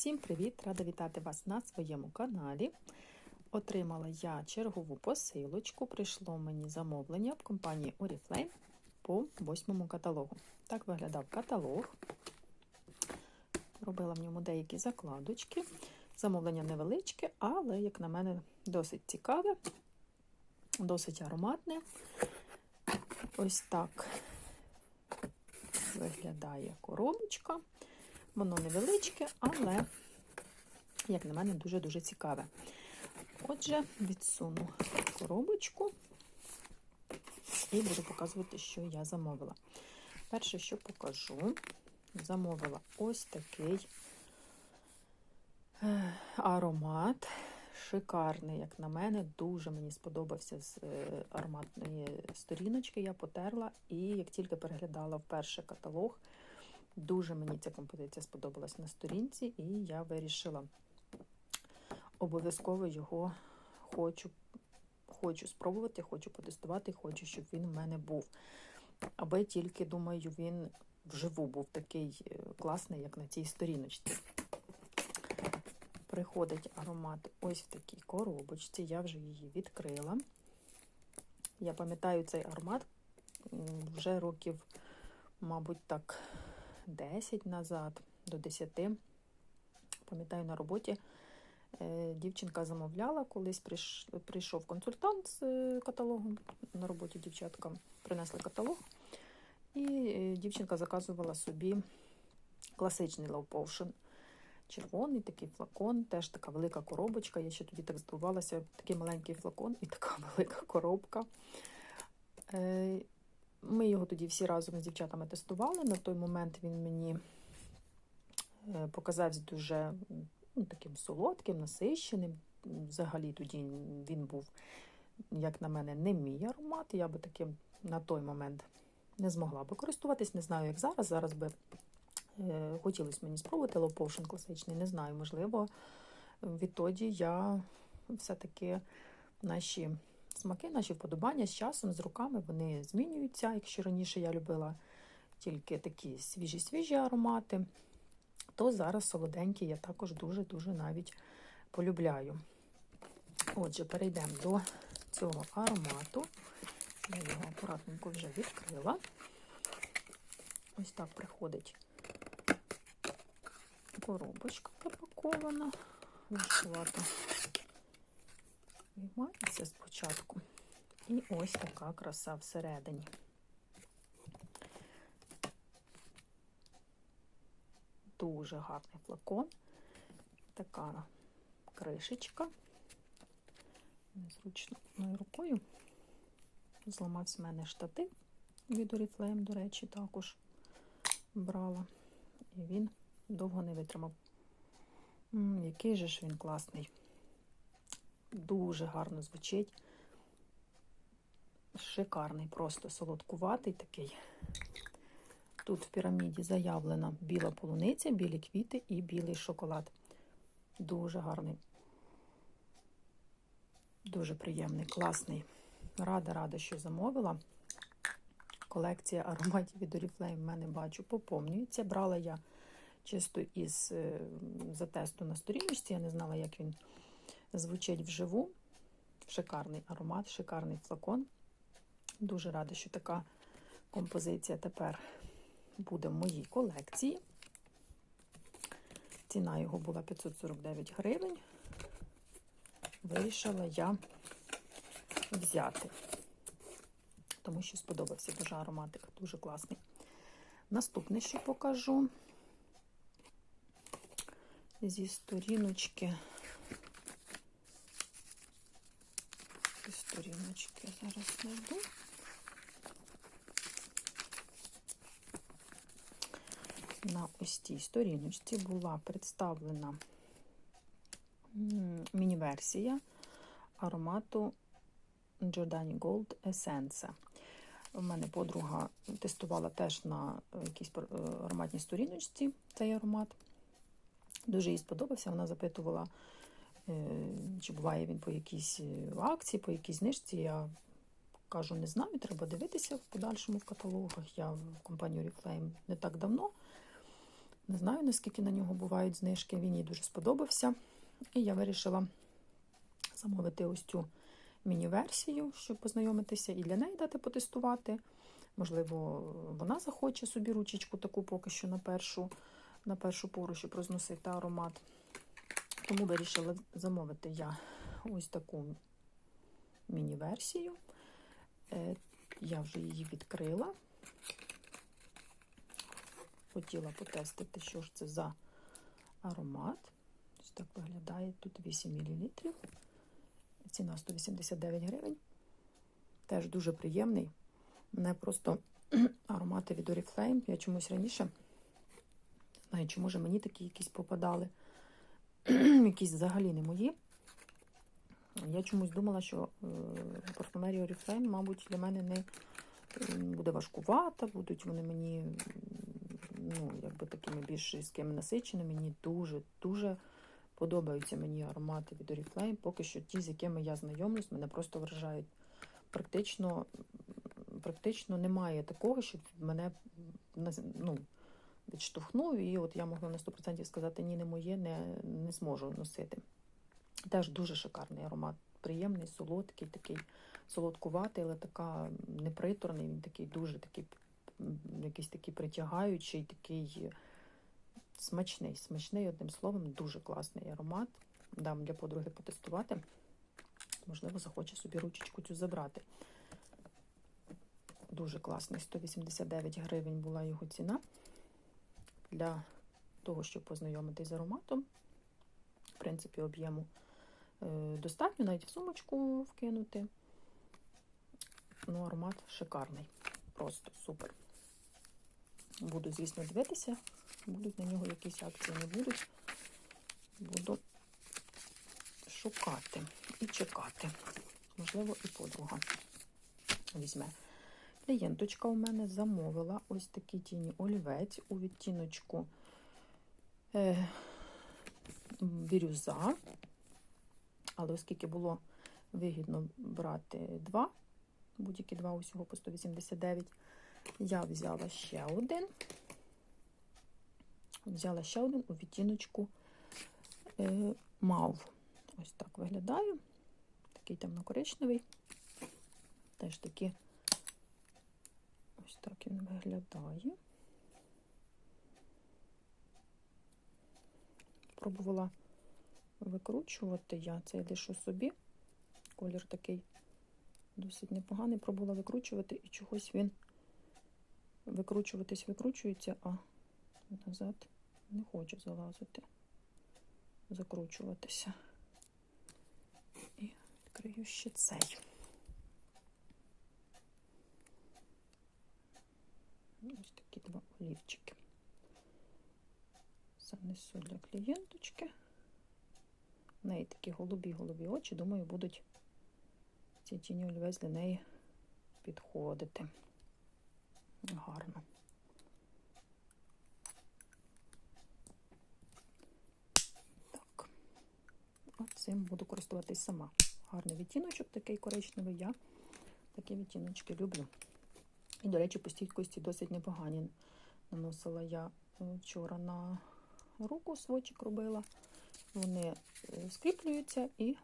Всім привіт! Рада вітати вас на своєму каналі. Отримала я чергову посилочку. Прийшло мені замовлення в компанії Oriflame по восьмому каталогу. Так виглядав каталог. Робила в ньому деякі закладочки. Замовлення невеличке, але, як на мене, досить цікаве, досить ароматне. Ось так виглядає коробочка. Воно невеличке, але, як на мене, дуже-дуже цікаве. Отже, відсуну коробочку і буду показувати, що я замовила. Перше, що покажу, замовила ось такий е, аромат. Шикарний, як на мене, дуже мені сподобався з е, ароматної сторіночки. Я потерла, і як тільки переглядала вперше каталог, Дуже мені ця композиція сподобалась на сторінці, і я вирішила обов'язково його хочу хочу спробувати, хочу потестувати, хочу, щоб він в мене був. Аби тільки, думаю, він вживу був такий е, класний, як на цій сторіночці. Приходить аромат ось в такій коробочці, я вже її відкрила. Я пам'ятаю цей аромат вже років, мабуть, так. 10 назад, до 10. Пам'ятаю, на роботі е, дівчинка замовляла, колись прийшов консультант з е, каталогом. На роботі дівчатка принесли каталог, і е, дівчинка заказувала собі класичний Potion. Червоний такий флакон, теж така велика коробочка. Я ще тоді так здивувалася, такий маленький флакон і така велика коробка. Ми його тоді всі разом з дівчатами тестували. На той момент він мені е, показався дуже ну, таким солодким, насищеним. Взагалі тоді він був, як на мене, не мій аромат. Я би таким на той момент не змогла би користуватись. Не знаю, як зараз. Зараз би е, хотілося мені спробувати лоповшин класичний, не знаю, можливо, відтоді я все-таки наші смаки, наші вподобання з часом, з руками вони змінюються. Якщо раніше я любила тільки такі свіжі-свіжі аромати, то зараз солоденькі я також дуже-дуже навіть полюбляю. Отже, перейдемо до цього аромату. Я його акуратненько вже відкрила. Ось так приходить коробочка запакована. Важкувато Виймається спочатку. І ось така краса всередині. Дуже гарний флакон. Така кришечка. Незручно одною рукою. Зламався в мене штатив від Oriflame, до речі, також брала. І він довго не витримав. М -м, який же ж він класний. Дуже гарно звучить. Шикарний, просто солодкуватий такий. Тут в піраміді заявлена біла полуниця, білі квіти і білий шоколад. Дуже гарний. Дуже приємний, класний. Рада, рада, що замовила. Колекція ароматів від Oriflame в мене бачу, поповнюється. Брала я чисто із е, затесту на сторіночці, я не знала, як він звучить вживу. Шикарний аромат, шикарний флакон. Дуже рада, що така композиція тепер буде в моїй колекції. Ціна його була 549 гривень. Вирішила я взяти, тому що сподобався дуже ароматик, дуже класний. Наступне, що покажу зі сторіночки сторіночки зараз знайду. На ось цій сторіночці була представлена міні-версія аромату Giordani Gold Essence. У мене подруга тестувала теж на якійсь е, ароматній сторіночці цей аромат. Дуже їй сподобався. Вона запитувала, чи буває він по якійсь е, акції, по якійсь знижці. Я кажу, не знаю, треба дивитися в подальшому в каталогах. Я в компанію Oriflame не так давно. Не знаю, наскільки на нього бувають знижки. Він їй дуже сподобався. І я вирішила замовити ось цю міні-версію, щоб познайомитися і для неї дати потестувати. Можливо, вона захоче собі ручечку таку поки що на першу, на першу пору, щоб розносити аромат. Тому вирішила замовити я ось таку міні-версію. Е, Я вже її відкрила. Хотіла потестити, що ж це за аромат. Ось так виглядає. Тут 8 мл. Ціна 189 гривень. Теж дуже приємний. Мене просто аромати від Oriflame. Я чомусь раніше, знаю, чи може мені такі якісь попадали, якісь взагалі не мої. Я чомусь думала, що е, парфумерія Oriflame, мабуть, для мене не буде важкувата, будуть вони мені ну, якби такими більш різкими насиченими. Мені дуже-дуже подобаються мені аромати від Oriflame. Поки що ті, з якими я знайомлюсь, мене просто вражають. Практично практично немає такого, щоб мене ну, відштовхнув, і от я могла на 100% сказати, ні, не моє, не, не зможу носити. Теж дуже шикарний аромат, приємний, солодкий, такий солодкуватий, але така неприторний, він такий дуже такий, якийсь такий притягаючий, такий смачний, смачний, одним словом, дуже класний аромат. Дам для подруги потестувати. Можливо, захоче собі ручечку цю забрати. Дуже класний, 189 гривень була його ціна. Для того, щоб познайомитись з ароматом. В принципі, об'єму е, достатньо, навіть в сумочку вкинути. Ну, аромат шикарний. Просто супер. Буду, звісно, дивитися. Будуть на нього якісь акції, не будуть. Буду шукати і чекати. Можливо, і подруга візьме. Клієнточка у мене замовила ось такі тіні олівець у відтіночку е, бірюза. Але оскільки було вигідно брати два, будь-які два усього по 189, я взяла ще один. Взяла ще один у відтіночку е, мав. Ось так виглядає. Такий темно-коричневий. Теж такі так він виглядає. Пробувала викручувати я цей лишу собі. Колір такий досить непоганий. Пробувала викручувати і чогось він викручуватись, викручується, а назад не хочу залазити, закручуватися. І відкрию ще цей. Ось такі два олівчики. Занесу для клієнточки. В неї такі голубі-голубі очі, думаю, будуть ці тіні олівець для неї підходити. Гарно. Так, оцим буду користуватись сама. Гарний відтіночок, такий коричневий. Я такі відтіночки люблю. І, до речі, по стійкості досить непогані. Наносила я вчора на руку свочик робила. Вони е, скріплюються і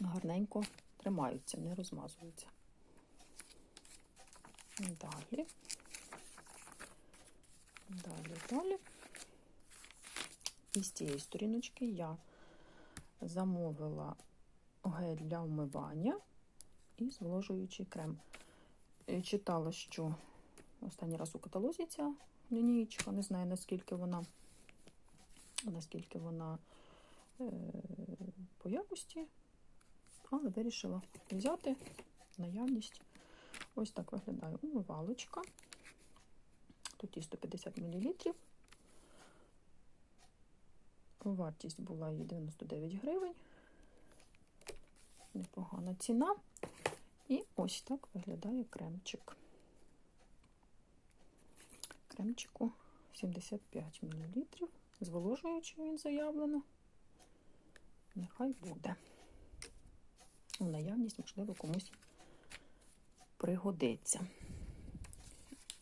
гарненько тримаються, не розмазуються. Далі. Далі, далі. І з цієї сторіночки я замовила гель для вмивання і зволожуючий крем. Е, читала, що останній раз у каталозі ця лінієчка, не знаю, наскільки вона, наскільки вона е, по якості, але вирішила взяти наявність. Ось так виглядає умивалочка. Тут є 150 мл. Вартість була її 99 гривень. Непогана ціна. І ось так виглядає кремчик. Кремчику 75 мл. Зволожуючий він заявлено. Нехай буде. У наявність, можливо, комусь пригодиться.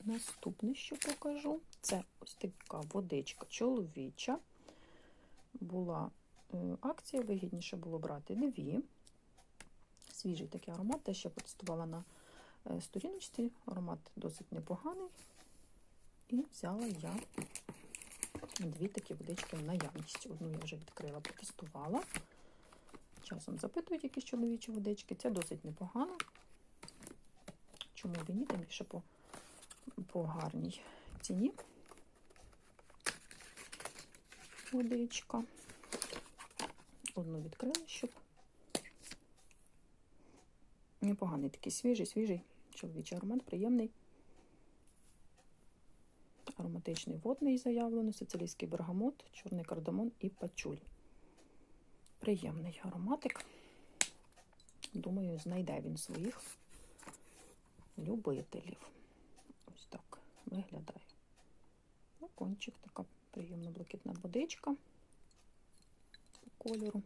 Наступне, що покажу, це ось така водичка чоловіча. Була е, акція, вигідніше було брати дві. Свіжий такий аромат, теж я протестувала на е, сторіночці. Аромат досить непоганий. І взяла я дві такі водички в наявність. Одну я вже відкрила, протестувала. Часом запитують якісь чоловічі водички. Це досить непогано. Чому б і ні, тим більше по, по гарній ціні. Водичка. Одну відкрила, щоб непоганий такий свіжий, свіжий чоловічий аромат, приємний. Ароматичний водний заявлено, сицилійський бергамот, чорний кардамон і пачуль. Приємний ароматик. Думаю, знайде він своїх любителів. Ось так виглядає. Кончик, така приємна блакитна водичка кольору.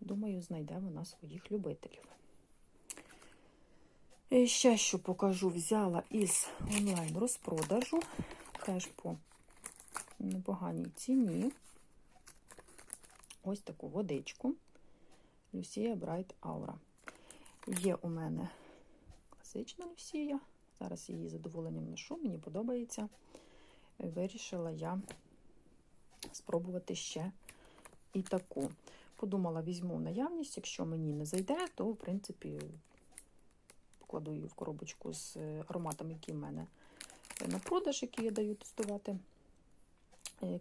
Думаю, знайде вона своїх любителів. Ще що покажу, взяла із онлайн розпродажу, теж по непоганій ціні. Ось таку водичку. Люсія Bright Aura. Є у мене класична Люсія. Зараз її задоволенням ношу, мені подобається. Вирішила я спробувати ще і таку. Подумала, візьму наявність, якщо мені не зайде, то, в принципі, покладу її в коробочку з ароматами, які в мене на продаж, які я даю тестувати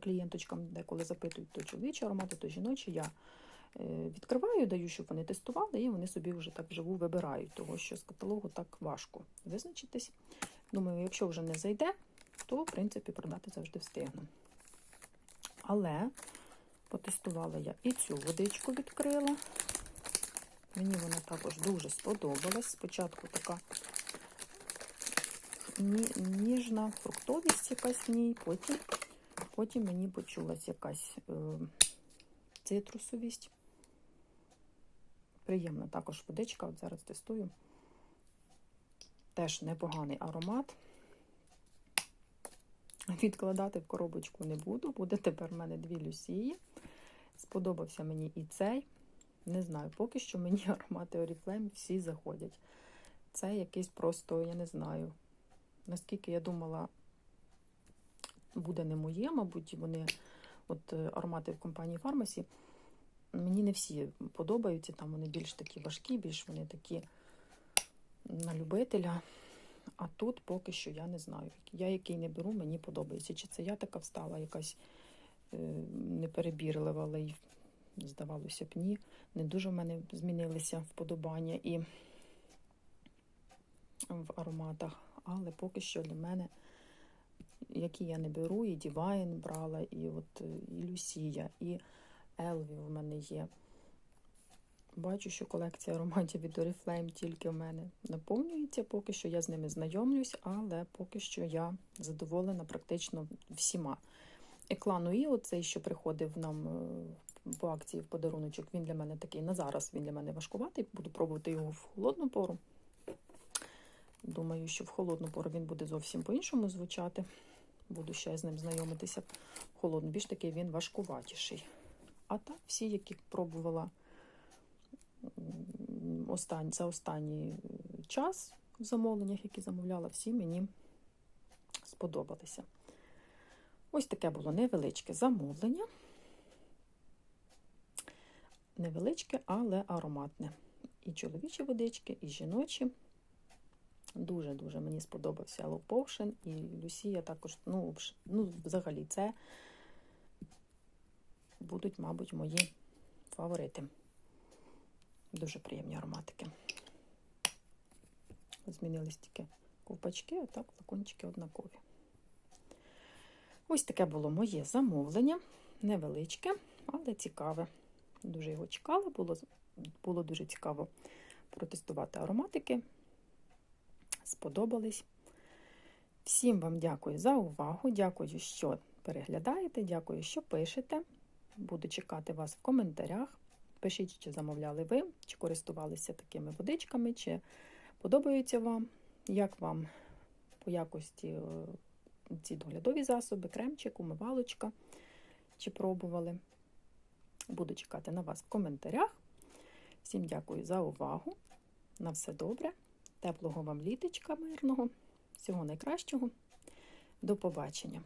клієнточкам, деколи запитують, то чоловічі аромати, то жіночі. Я відкриваю, даю, щоб вони тестували, і вони собі вже так вживу вибирають, того що з каталогу так важко визначитись. Думаю, якщо вже не зайде, то, в принципі, продати завжди встигну. Але потестувала я і цю водичку відкрила. Мені вона також дуже сподобалась. Спочатку така ніжна фруктовість якась в ній, потім потім мені почулась якась е, цитрусовість. Приємна також водичка, от зараз тестую. Теж непоганий аромат. Відкладати в коробочку не буду. Буде тепер в мене дві люсії. Сподобався мені і цей. Не знаю, поки що мені аромати Oriflame всі заходять. Це якийсь просто, я не знаю, наскільки я думала, буде не моє, мабуть, вони, от аромати в компанії Фармасі, мені не всі подобаються. Там вони більш такі важкі, більш вони такі на любителя. А тут поки що я не знаю. Я який не беру, мені подобається. Чи це я така встала, якась е, неперебірлива, але й, здавалося б, ні. Не дуже в мене змінилися вподобання і в ароматах. Але поки що для мене, які я не беру, і Divine брала, і от і Люсія, і Елві в мене є. Бачу, що колекція ароматів від Oriflame тільки в мене наповнюється. Поки що я з ними знайомлюсь, але поки що я задоволена практично всіма. Еклану і оцей, що приходив нам по акції в подаруночок, він для мене такий на зараз він для мене важкуватий. Буду пробувати його в холодну пору. Думаю, що в холодну пору він буде зовсім по-іншому звучати. Буду ще з ним знайомитися. В більш такий він важкуватіший. А так, всі, які пробувала остань, за останній час в замовленнях, які замовляла, всі мені сподобалися. Ось таке було невеличке замовлення. Невеличке, але ароматне. І чоловічі водички, і жіночі. Дуже-дуже мені сподобався Potion і Люсія також, ну, ну, взагалі, це будуть, мабуть, мої фаворити. Дуже приємні ароматики. Змінились тільки ковпачки, а так флакончики однакові. Ось таке було моє замовлення. Невеличке, але цікаве. Дуже його чекала, було, було дуже цікаво протестувати ароматики. Сподобались. Всім вам дякую за увагу. Дякую, що переглядаєте, дякую, що пишете. Буду чекати вас в коментарях. Пишіть, чи замовляли ви, чи користувалися такими водичками, чи подобаються вам, як вам по якості е, ці доглядові засоби, кремчик, умивалочка, чи пробували. Буду чекати на вас в коментарях. Всім дякую за увагу. На все добре. Теплого вам літочка мирного. Всього найкращого. До побачення.